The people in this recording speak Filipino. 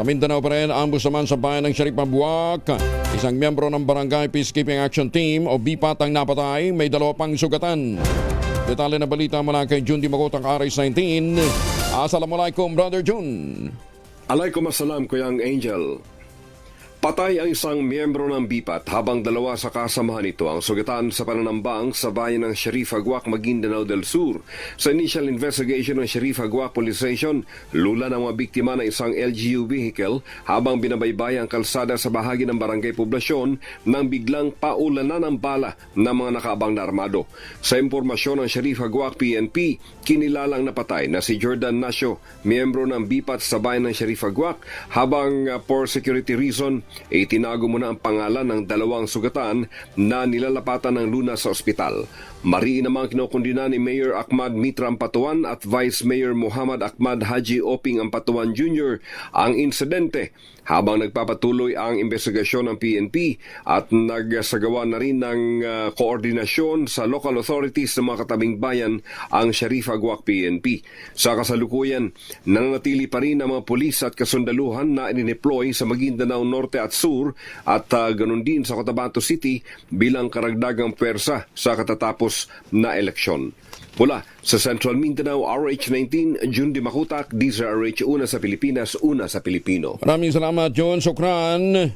Sa Mindanao pa rin, ambus naman sa bayan ng Sharif Mabuak. Isang miyembro ng Barangay Peacekeeping Action Team o BIPAT ang napatay, may dalawa pang sugatan. Detalye na balita mula kay Jun Di Makotang RS-19. Assalamualaikum, Brother Jun. Alaykum assalam, Kuyang Angel. Patay ang isang miyembro ng BIPAT habang dalawa sa kasamahan nito ang sugatan sa pananambang sa bayan ng Sharif Aguac, Maguindanao del Sur. Sa initial investigation ng Sharif Aguac Police Station, lula ng mga biktima ng isang LGU vehicle habang binabaybay ang kalsada sa bahagi ng barangay poblasyon nang biglang paulanan ng bala ng mga nakaabang na armado. Sa impormasyon ng Sharif Aguac PNP, kinilalang napatay na si Jordan Nasio, miyembro ng BIPAT sa bayan ng Sharif Aguac, habang uh, for security reason, itinago muna ang pangalan ng dalawang sugatan na nilalapatan ng luna sa ospital. Mariin namang kinukundina ni Mayor Ahmad Mitra Ampatuan at Vice Mayor Muhammad Ahmad Haji Oping Ampatuan Jr. ang insidente habang nagpapatuloy ang investigasyon ng PNP at nagsagawa na rin ng uh, koordinasyon sa local authorities ng mga katabing bayan ang Sharif Aguac PNP. Sa kasalukuyan, nananatili pa rin ang mga pulis at kasundaluhan na inideploy sa Maguindanao Norte at Sur at uh, ganun din sa Cotabato City bilang karagdagang pwersa sa katatapos na eleksyon. Mula sa Central Mindanao, RH19, Jun Makutak, DZRH, una sa Pilipinas, una sa Pilipino. Maraming salamat, Jun. Sukran.